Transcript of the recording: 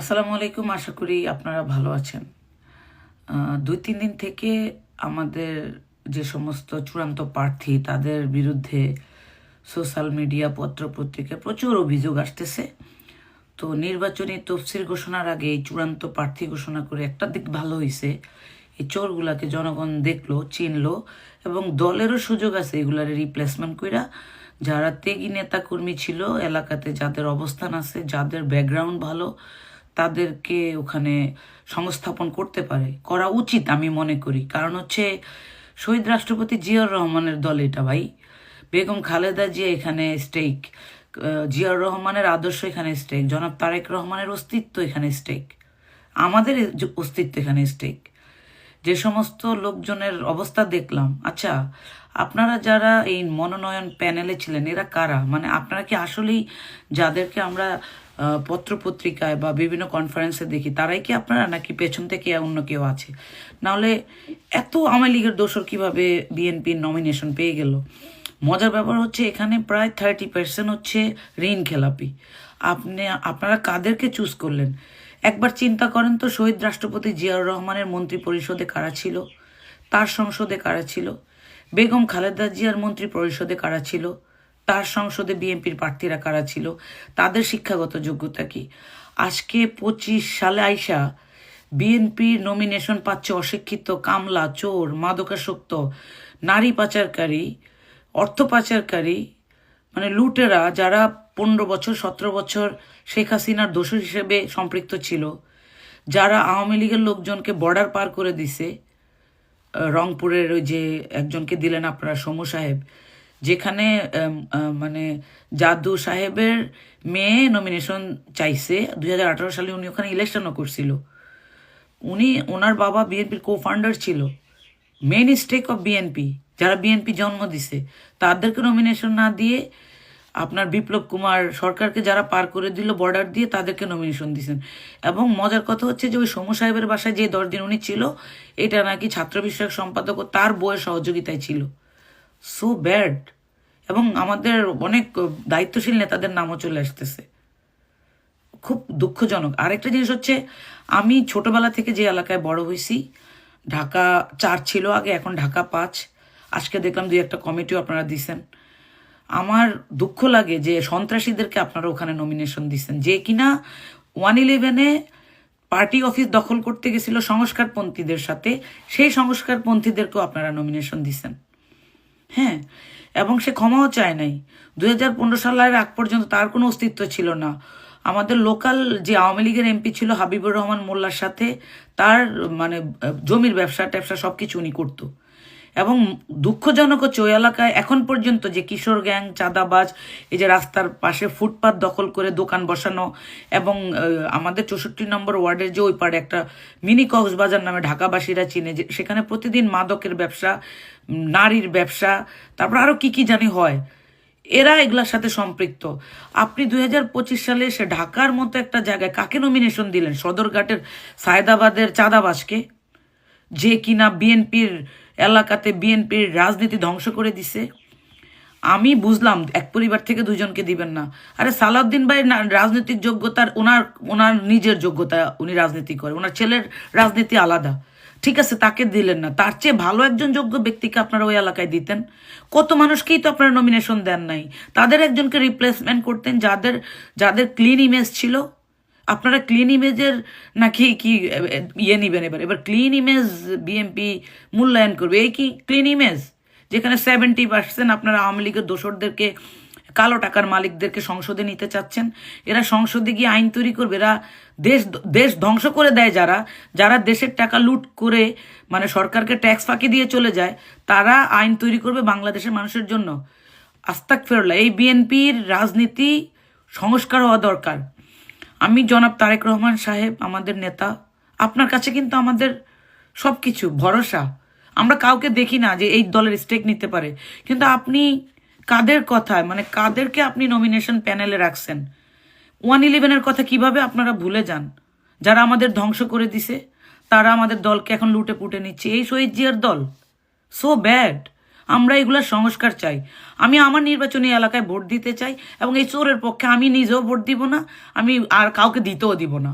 আসসালামু আলাইকুম, আশা করি আপনারা ভালো আছেন। দুই, তিন দিন থেকে আমাদের যে সমস্ত চূড়ান্ত প্রার্থী, তাদের বিরুদ্ধে সোশ্যাল মিডিয়া পত্র পত্রিকায় প্রচুর অভিযোগ আসতেছে। তো নির্বাচনী তফসিল ঘোষণার আগে এই চূড়ান্ত প্রার্থী ঘোষণা করে একটা দিক ভালো হয়েছে এই চোরগুলাকে জনগণ দেখল, চিনলো এবং দলেরও সুযোগ আছে এগুলার রিপ্লেসমেন্ট কইরা। যারা ত্যাগী নেতা কর্মী ছিল, এলাকাতে যাদের অবস্থান আছে, যাদের ব্যাকগ্রাউন্ড ভালো তাদেরকে ওখানে সংস্থাপন করতে পারে। করা উচিত আমি মনে করি। কারণ হচ্ছে শহীদ রাষ্ট্রপতি জিয়াউর রহমানের দল এটা ভাই। বেগম খালেদা জিয়া এখানে স্টেক জিয়াউর রহমানের আদর্শ এখানে স্টেক জনাব তারেক রহমানের অস্তিত্ব এখানে স্টেক আমাদের অস্তিত্ব এখানে স্টেক যে সমস্ত লোকজনের অবস্থা দেখলাম আচ্ছা আপনারা যারা এই মনোনয়ন প্যানেলে ছিলেন, এরা কারা? মানে আপনারা কি আসলেই যাদেরকে আমরা পত্রপত্রিকায় বা বিভিন্ন কনফারেন্সে দেখি, তারাই কি আপনারা নাকি পেছন থেকে অন্য কেউ আছে? নাহলে এত আওয়ামী লীগের দোষর কীভাবে বিএনপির নমিনেশন পেয়ে গেল? মজার ব্যাপার হচ্ছে এখানে প্রায় থার্টি পার্সেন্ট হচ্ছে ঋণ খেলাপি। আপনি, আপনারা কাদেরকে চুজ করলেন? একবার চিন্তা করেন তো, শহীদ রাষ্ট্রপতি জিয়াউর রহমানের মন্ত্রী পরিষদে কারা ছিল? তার সংসদে কারা ছিল? বেগম খালেদা জিয়ার মন্ত্রী পরিষদে কারা ছিল? তার সংসদে বিএনপির প্রার্থীরা কারা ছিল? তাদের শিক্ষাগত যোগ্যতা কি? আজকে পঁচিশ সালে আইসা বিএনপির নমিনেশন পাচ্ছে অশিক্ষিত, কামলা, চোর, মাদকাসক্ত, নারী পাচারকারী, অর্থ পাচারকারী মানে লুটেরা যারা পনেরো বছর, সতেরো বছর শেখ হাসিনার দোষী হিসেবে সম্পৃক্ত ছিল। যারা আওয়ামী লীগের লোকজনকে বর্ডার পার করে দিছে রংপুরের ওই যে একজনকে দিলেন আপনারা সমু সাহেব, যেখানে মানে জাদু সাহেবের মেয়ে নমিনেশন চাইছে, দুই হাজার আঠারো সালে উনি ওখানে ইলেকশনও করছিল। উনি, ওনার বাবা বিএনপির কো ফাউন্ডার ছিল মেন স্টেক অফ বিএনপি যারা বিএনপি জন্ম দিছে, তাদেরকে নমিনেশন না দিয়ে আপনার বিপ্লব কুমার সরকারকে যারা পার করে দিল বর্ডার দিয়ে তাদেরকে নমিনেশন দিয়েছেন। এবং মজার কথা হচ্ছে যে ওই সমু সাহেবের বাসায় যে দশ দিন উনি ছিল, এটা নাকি ছাত্র বিষয়ক সম্পাদক তার বইয়ের সহযোগিতায় ছিল। সো ব্যাড এবং আমাদের অনেক দায়িত্বশীল নেতাদের নামও চলে আসতেছে। খুব দুঃখজনক। আরেকটা জিনিস হচ্ছে, আমি ছোটবেলা থেকে যে এলাকায় বড় হয়েছি, ঢাকা চার ছিল আগে, এখন ঢাকা পাঁচ। আজকে দেখলাম দুই একটা কমিটিও আপনারা দিছেন আমার দুঃখ লাগে যে সন্ত্রাসীদেরকে আপনারা ওখানে নমিনেশন দিচ্ছেন, যে কিনা ওয়ান ইলেভেনে পার্টি অফিস দখল করতে গেছিল সংস্কারপন্থীদের সাথে, সেই সংস্কারপন্থীদেরকেও আপনারা নমিনেশন দিচ্ছেন। হ্যাঁ এবং সে ক্ষমাও চায় নাই। দু হাজার পনেরো সালের আগ পর্যন্ত তার কোনো অস্তিত্ব ছিল না। আমাদের লোকাল যে আওয়ামী লীগের এমপি ছিল হাবিবুর রহমান মোল্লার সাথে তার মানে জমির ব্যবসা ট্যাবসা সব কিছু উনি করতো। এবং দুঃখজনক হচ্ছে ওই এলাকায় এখন পর্যন্ত যে কিশোর গ্যাং, চাঁদাবাজ, এই যে রাস্তার পাশে ফুটপাত দখল করে দোকান বসানো এবং আমাদের চৌষট্টি নম্বর ওয়ার্ডের যে ওই পাড়ে একটা মিনি কক্সবাজার নামে ঢাকাবাসীরা চিনে যে সেখানে প্রতিদিন মাদকের ব্যবসা, নারীর ব্যবসা, তারপর আরও কি কি জানি হয়। এরা এগুলার সাথে সম্পৃক্ত। আপনি দুই হাজার পঁচিশ সালে এসে ঢাকার মতো একটা জায়গায় কাকে নমিনেশন দিলেন? সদরঘাটের সায়দাবাদের চাঁদাবাজকে? যে কিনা বিএনপির এলাকাতে বিএনপির রাজনীতি ধ্বংস করে দিছে। আমি বুঝলাম এক পরিবার থেকে দুজনকে দিবেন না। আরে সালাউদ্দিন ভাই রাজনৈতিক যোগ্যতার ওনার ওনার নিজের যোগ্যতা উনি রাজনীতি করে। ওনার ছেলের রাজনীতি আলাদা। ঠিক আছে, তাকে দিলেন না। তার চেয়ে ভালো একজন যোগ্য ব্যক্তিকে আপনারা ওই এলাকায় দিতেন। কত মানুষকেই তো আপনারা নমিনেশন দেন নাই। তাদের একজনকে রিপ্লেসমেন্ট করতেন যাদের যাদের ক্লিন ইমেজ ছিল। আপনারা ক্লিন ইমেজের নাকি কি ইয়ে নেবেন এবার? এবার ক্লিন ইমেজ বিএমপি মূল্যায়ন করবে। এই কি ক্লিন ইমেজ যেখানে সেভেন্টি পার্সেন্ট আপনারা আওয়ামী লীগের দোসরদেরকে, কালো টাকার মালিকদেরকে সংসদে নিতে চাচ্ছেন। এরা সংসদে গিয়ে আইন তৈরি করবে। এরা দেশ দেশ ধ্বংস করে দেয় যারা। যারা দেশের টাকা লুট করে মানে সরকারকে ট্যাক্স ফাঁকি দিয়ে চলে যায়, তারা আইন তৈরি করবে বাংলাদেশের মানুষের জন্য। আস্তাক ফেরলা এই বিএনপির রাজনীতি সংস্কার হওয়া দরকার। আমি জনাব তারেক রহমান সাহেব, আমাদের নেতা। আপনার কাছে কিন্তু আমাদের সব কিছু ভরসা। আমরা কাউকে দেখি না যে এই দলের স্টেক নিতে পারে। কিন্তু আপনি কাদের কথায় মানে কাদেরকে আপনি নমিনেশন প্যানেলে রাখছেন? ওয়ান ইলেভেনের কথা কীভাবে আপনারা ভুলে যান? যারা আমাদের ধ্বংস করে দিছে, তারা আমাদের দলকে এখন লুটে পুটে নিচ্ছে। এই শহীদ জিয়ার দল সো ব্যাড আমরা এগুলোর সংস্কার চাই। আমি আমার নির্বাচনী এলাকায় ভোট দিতে চাই এবং এই চোরের পক্ষে আমি নিজেও ভোট দিব না, আমি আর কাউকে দিতেও দিব না।